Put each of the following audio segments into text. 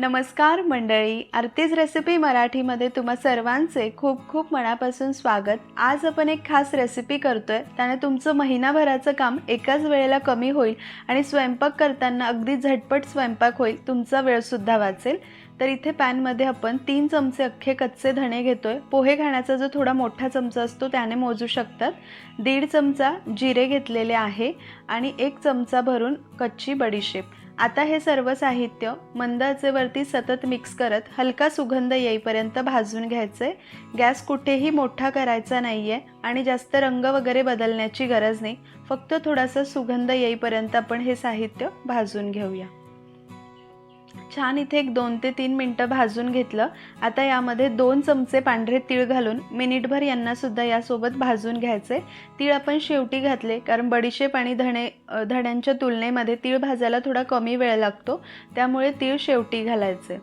नमस्कार मंडळी आरतीज रेसिपी मराठीमध्ये तुम्हा सर्वांचे खूप खूप मनापासून स्वागत. आज आपण एक खास रेसिपी करतो आहे त्याने तुमचं महिनाभराचं काम एकाच वेळेला कमी होईल आणि स्वयंपाक करताना अगदी झटपट स्वयंपाक होईल तुमचा वेळसुद्धा वाचेल. तर इथे पॅनमध्ये आपण तीन चमचे अख्खे कच्चे धणे घेतोय. पोहे खाण्याचा जो थोडा मोठा चमचा असतो त्याने मोजू शकतात. दीड चमचा जिरे घेतलेले आहे आणि एक चमचा भरून कच्ची बडीशेप. आता हे सर्व साहित्य मंद आचेवरती सतत मिक्स करत हलका सुगंध येईपर्यंत भाजून घ्यायचे. गॅस कुठेही मोठा करायचा नाही आहे आणि जास्त रंग वगैरे बदलण्याची गरज नाही. फक्त थोडासा सुगंध येईपर्यंत आपण हे साहित्य भाजून घेऊया. छान इथे एक दोन ते तीन मिनटं भाजून घेतलं. आता यामध्ये दोन चमचे पांढरे तीळ घालून मिनिटभर यांनासुद्धा यासोबत भाजून घ्यायचे. तीळ आपण शेवटी घातले कारण बडीशेप आणि धणे धण्यांच्या तुलनेमध्ये तीळ भाजायला थोडा कमी वेळ लागतो. त्यामुळे तीळ शेवटी घालायचे.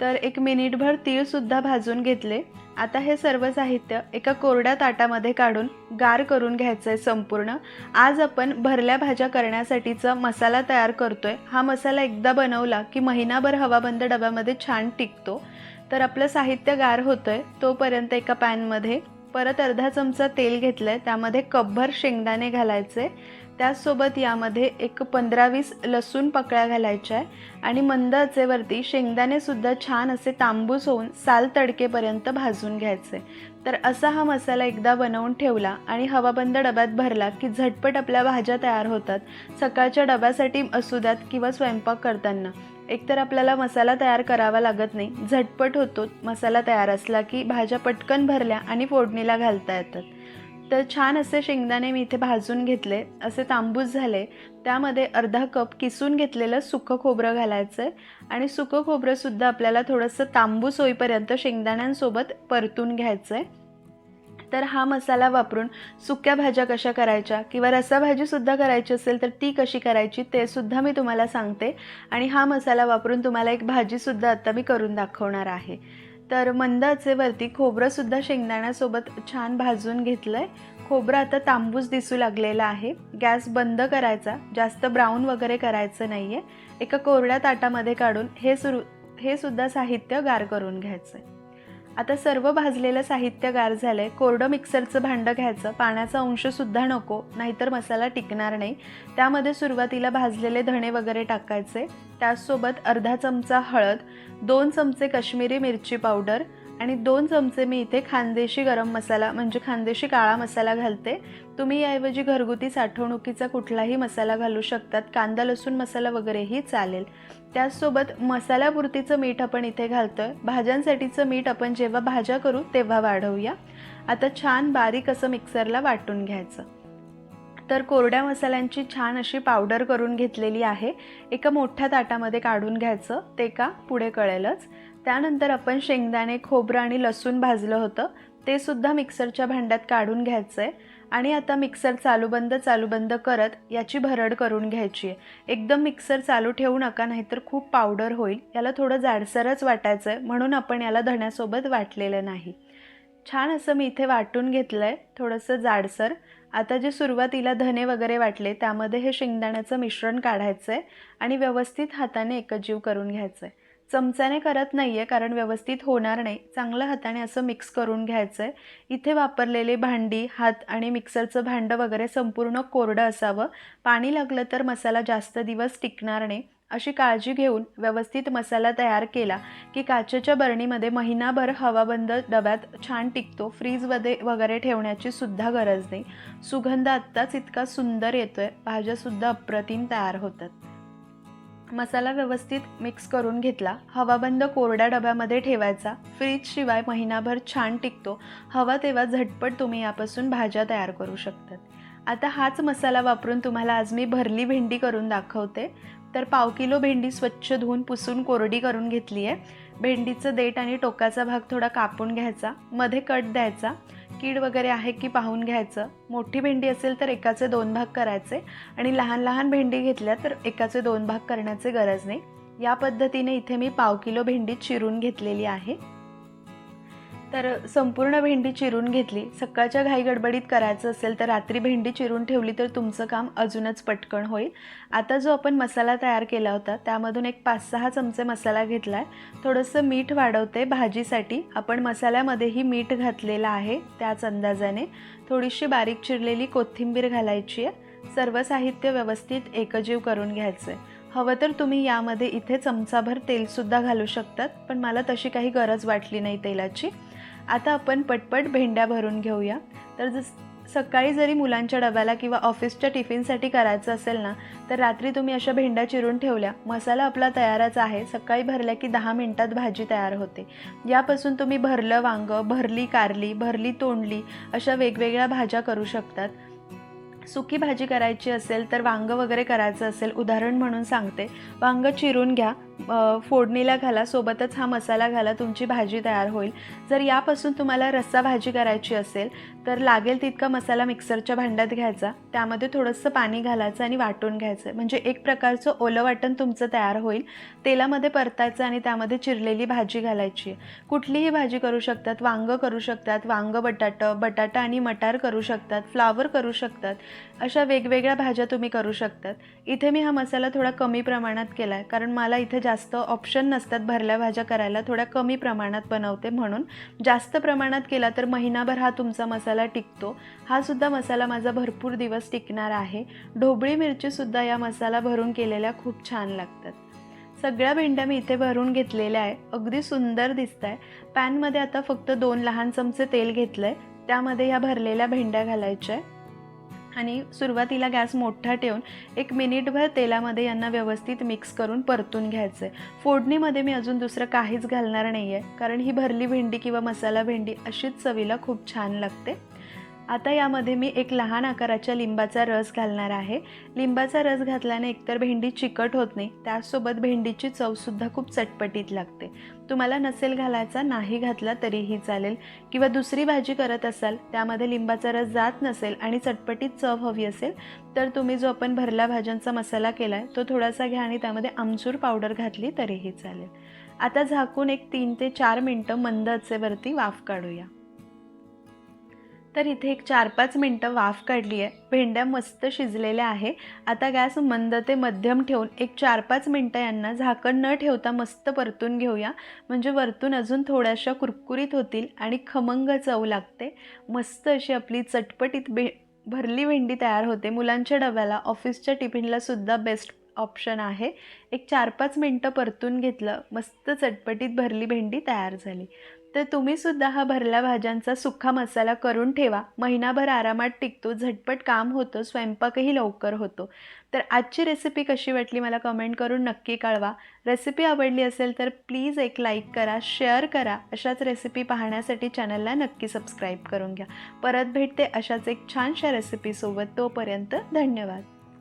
तर एक मिनिटभर तीळसुद्धा भाजून घेतले. आता हे सर्व साहित्य एका कोरड्या ताटामध्ये काढून गार करून घ्यायचं आहे संपूर्ण. आज आपण भरल्या भाज्या करण्यासाठीचा मसाला तयार करतोय. हा मसाला एकदा बनवला की महिनाभर हवाबंद डब्यामध्ये छान टिकतो. तर आपलं साहित्य गार होतं आहे तोपर्यंत एका पॅनमध्ये परत अर्धा चमचा तेल घेतलं आहे त्यामध्ये कपभर शेंगदाणे घालायचे. त्याचसोबत यामध्ये एक पंधरा वीस लसूण पकळ्या घालायच्या आहे. आणि मंद अचेवरती शेंगदाणेसुद्धा छान असे तांबूस होऊन साल तडकेपर्यंत भाजून घ्यायचे. तर असा हा मसाला एकदा बनवून ठेवला आणि हवाबंद डब्यात भरला की झटपट आपल्या भाज्या तयार होतात. सकाळच्या डब्यासाठी असू द्यात किंवा स्वयंपाक करताना. एकतर आपल्याला मसाला तयार करावा लागत नाही. झटपट होतो मसाला तयार असला की भाज्या पटकन भरल्या आणि फोडणीला घालता येतात. तर छान असे शेंगदाणे मी इथे भाजून घेतले. असे तांबूस झाले. त्यामध्ये अर्धा कप किसून घेतलेलं सुकं खोबरं घालायचं आहे आणि सुकं खोबरंसुद्धा आपल्याला थोडंसं तांबूस होईपर्यंत शेंगदाण्यांसोबत परतून घ्यायचं आहे तर हा मसाला वापरून सुक्या भाज्या कशा करायच्या किंवा रसाभाजीसुद्धा करायची असेल तर ती कशी करायची ते सुद्धा मी तुम्हाला सांगते. आणि हा मसाला वापरून तुम्हाला एक भाजीसुद्धा आत्ता मी करून दाखवणार आहे. तर मंद आचेवरती खोबरंसुद्धा शेंगदाण्यासोबत छान भाजून घेतलं आहे खोबरं आता तांबूस दिसू लागलेला आहे. गॅस बंद करायचा. जास्त ब्राऊन वगैरे करायचं नाही आहे एका कोरड्या ताटामध्ये काढून हे सुरू हे सुद्धा साहित्य गार करून घ्यायचं आहे आता सर्व भाजलेलं साहित्य गार झालं आहे कोरडं मिक्सरचं भांडं घ्यायचं. पाण्याचा अंशसुद्धा नको. नाहीतर मसाला टिकणार नाही. त्यामध्ये सुरुवातीला भाजलेले धणे वगैरे टाकायचे. त्याचसोबत अर्धा चमचा हळद दोन चमचे काश्मीरी मिरची पावडर आणि दोन चमचे मी इथे खानदेशी गरम मसाला म्हणजे खानदेशी काळा मसाला घालते. तुम्ही याऐवजी घरगुती साठवणुकीचा कुठलाही मसाला घालू शकतात. कांदा लसूण मसाला वगैरेही चालेल. त्याचसोबत मसाल्यापुरतीचं मीठ आपण इथे घालतो आहे भाज्यांसाठीचं मीठ आपण जेव्हा भाज्या करू तेव्हा वाढवूया. आता छान बारीक असं मिक्सरला वाटून घ्यायचं. तर कोरड्या मसाल्यांची छान अशी पावडर करून घेतलेली आहे. एका मोठ्या ताटामध्ये काढून घ्यायचं. ते का? पुढे कळेलच. त्यानंतर आपण शेंगदाणे खोबरं आणि लसूण भाजलं होतं. ते सुद्धा मिक्सरच्या भांड्यात काढून घ्यायचं आहे आणि आता मिक्सर चालूबंद चालूबंद करत याची भरड करून घ्यायची आहे. एकदम मिक्सर चालू ठेवू नका नाहीतर खूप पावडर होईल. याला थोडं जाडसरच वाटायचं आहे म्हणून आपण याला धण्यासोबत वाटलेलं नाही. छान असं मी इथे वाटून घेतलं आहे थोडंसं जाडसर. आता जे सुरुवातीला धने वगैरे वाटले त्यामध्ये हे शेंगदाण्याचं मिश्रण काढायचं आहे आणि व्यवस्थित हाताने एकजीव करून घ्यायचं आहे चमच्याने करत नाही आहे कारण व्यवस्थित होणार नाही. चांगलं हाताने असं मिक्स करून घ्यायचं आहे इथे वापरलेले भांडी हात आणि मिक्सरचं भांडं वगैरे संपूर्ण कोरडं असावं. पाणी लागलं तर मसाला जास्त दिवस टिकणार नाही. अशी काळजी घेऊन व्यवस्थित मसाला तयार केला की काचेच्या बरणीमध्ये महिनाभर हवाबंद डब्यात छान टिकतो. फ्रीजमध्ये वगैरे ठेवण्याची सुद्धा गरज नाही. सुगंध आत्ताच इतका सुंदर येतोय. भाज्यासुद्धा अप्रतिम तयार होतात. मसाला व्यवस्थित मिक्स करून घेतला. हवाबंद कोरड्या डब्यामध्ये ठेवायचा. फ्रीजशिवाय महिनाभर छान टिकतो. हवा तेव्हा झटपट तुम्ही यापासून भाज्या तयार करू शकतात. आता हाच मसाला वापरून तुम्हाला आज मी भरली भेंडी करून दाखवते. तर पाव किलो भेंडी स्वच्छ धुवून पुसून कोरडी करून घेतली आहे भेंडीचं देठ आणि टोकाचा भाग थोडा कापून घ्यायचा. मध्ये कट द्यायचा. कीड वगैरे आहे की पाहून घ्यायचं. मोठी भेंडी असेल तर एकाचे दोन भाग करायचे आणि लहान लहान भेंडी घेतल्या तर एकाचे दोन भाग करण्याची गरज नाही. या पद्धतीने इथे मी पाव किलो भेंडी चिरून घेतलेली आहे. तर संपूर्ण भेंडी चिरून घेतली. सकाळच्या घाई गडबडीत करायचं असेल तर रात्री भेंडी चिरून ठेवली तर तुमचं काम अजूनच पटकन होईल. आता जो आपण मसाला तयार केला होता त्यामधून एक पाच सहा चमचे मसाला घेतला आहे थोडंसं मीठ वाढवते भाजीसाठी. आपण मसाल्यामध्येही मीठ घातलेलं आहे त्याच अंदाजाने. थोडीशी बारीक चिरलेली कोथिंबीर घालायची आहे. सर्व साहित्य व्यवस्थित एकजीव करून घ्यायचं आहे हवं तर तुम्ही यामध्ये इथे चमचाभर तेलसुद्धा घालू शकतात पण मला तशी काही गरज वाटली नाही तेलाची. आता आपण पटपट भेंड्या भरून घेऊया. तर जस सकाळी जरी मुलांच्या डब्याला किंवा ऑफिसच्या टिफिनसाठी करायचं असेल ना तर रात्री तुम्ही अशा भेंड्या चिरून ठेवल्या. मसाला आपला तयारच आहे. सकाळी भरल्या की दहा मिनटात भाजी तयार होते. यापासून तुम्ही भरलं वांगं भरली कारली भरली तोंडली अशा वेगवेगळ्या भाज्या करू शकतात. सुकी भाजी करायची असेल तर वांग वगैरे करायचं असेल उदाहरण म्हणून सांगते. वांगं चिरून घ्या. फोडणीला घाला सोबतच हा मसाला घाला तुमची भाजी तयार होईल. जर यापासून तुम्हाला रस्सा भाजी करायची असेल तर लागेल तितका मसाला मिक्सरच्या भांड्यात घ्यायचा. त्यामध्ये थोडंसं पाणी घालायचं आणि वाटून घ्यायचं. म्हणजे एक प्रकारचं ओलं वाटण तुमचं तयार होईल. तेलामध्ये परतायचं आणि त्यामध्ये चिरलेली भाजी घालायची. कुठलीही भाजी करू शकतात. वांगं करू शकतात. वांगं बटाटं बटाटा आणि मटार करू शकतात. फ्लावर करू शकतात. अशा वेगवेगळ्या भाज्या तुम्ही करू शकतात. इथे मी हा मसाला थोडा कमी प्रमाणात केला आहे कारण मला इथे जास्त ऑप्शन नसतात भरल्या भाज्या करायला थोड्या कमी प्रमाणात बनवते म्हणून. जास्त प्रमाणात केला तर महिनाभर हा तुमचा मसाला टिकतो. हा सुद्धा मसाला माझा भरपूर दिवस टिकणार आहे. ढोबळी मिरचीसुद्धा या मसाला भरून केलेल्या खूप छान लागतात. सगळ्या भेंड्या मी इथे भरून घेतलेल्या आहे. अगदी सुंदर दिसत आहे पॅनमध्ये आता फक्त दोन लहान चमचे तेल घेतलं आहे त्यामध्ये ह्या भरलेल्या भेंड्या घालायच्या आहे. आणि सुरुवातीला गॅस मोठा ठेवून एक मिनिटभर तेलामध्ये यांना व्यवस्थित मिक्स करून परतून घ्यायचं आहे फोडणीमध्ये मी अजून दुसरं काहीच घालणार नाही आहे कारण ही भरली भेंडी किंवा मसाला भेंडी अशीच चवीला खूप छान लागते. आता यामध्ये मी एक लहान आकाराच्या लिंबाचा रस घालणार आहे. लिंबाचा रस घातल्याने एकतर भेंडी चिकट होत नाही त्याचसोबत भेंडीची चवसुद्धा खूप चटपटीत लागते. तुम्हाला नसेल घालायचा नाही घातला तरीही चालेल. किंवा दुसरी भाजी करत असाल त्यामध्ये लिंबाचा रस जात नसेल आणि चटपटीत चव हवी असेल तर तुम्ही जो आपण भरला भाज्यांचा मसाला केला आहे तो थोडासा घ्या आणि त्यामध्ये आमचूर पावडर घातली तरीही चालेल. आता झाकून एक तीन ते चार मिनटं मंद आचेवरती वाफ काढूया. तर इथे एक चार पाच मिनटं वाफ काढली आहे. भेंड्या मस्त शिजलेल्या आहे. आता गॅस मंद ते मध्यम ठेवून एक चार पाच मिनटं यांना झाकण न ठेवता मस्त परतून घेऊया. म्हणजे वरतून अजून थोड्याशा कुरकुरीत होतील आणि खमंग चव लागते. मस्त अशी आपली चटपटीत भे भरली भेंडी तयार होते. मुलांच्या डब्याला ऑफिसच्या टिफिनलासुद्धा बेस्ट ऑप्शन आहे. एक चार पाच मिनटं परतून घेतलं मस्त चटपटीत भरली भेंडी तयार झाली. तर तुम्ही सुद्धा हा भरल्या भाज्यांचा सुखा मसाला करून ठेवा. महिनाभर आरामात टिकतो. झटपट काम होतं. स्वयंपाकही लवकर होतो. तर आजची रेसिपी कशी वाटली मला कमेंट करून नक्की कळवा. रेसिपी आवडली असेल तर प्लीज एक लाईक करा शेअर करा. अशाच रेसिपी पाहण्यासाठी चॅनलला नक्की सबस्क्राईब करून घ्या. परत भेटते अशाच एक छानशा रेसिपीसोबत तोपर्यंत धन्यवाद.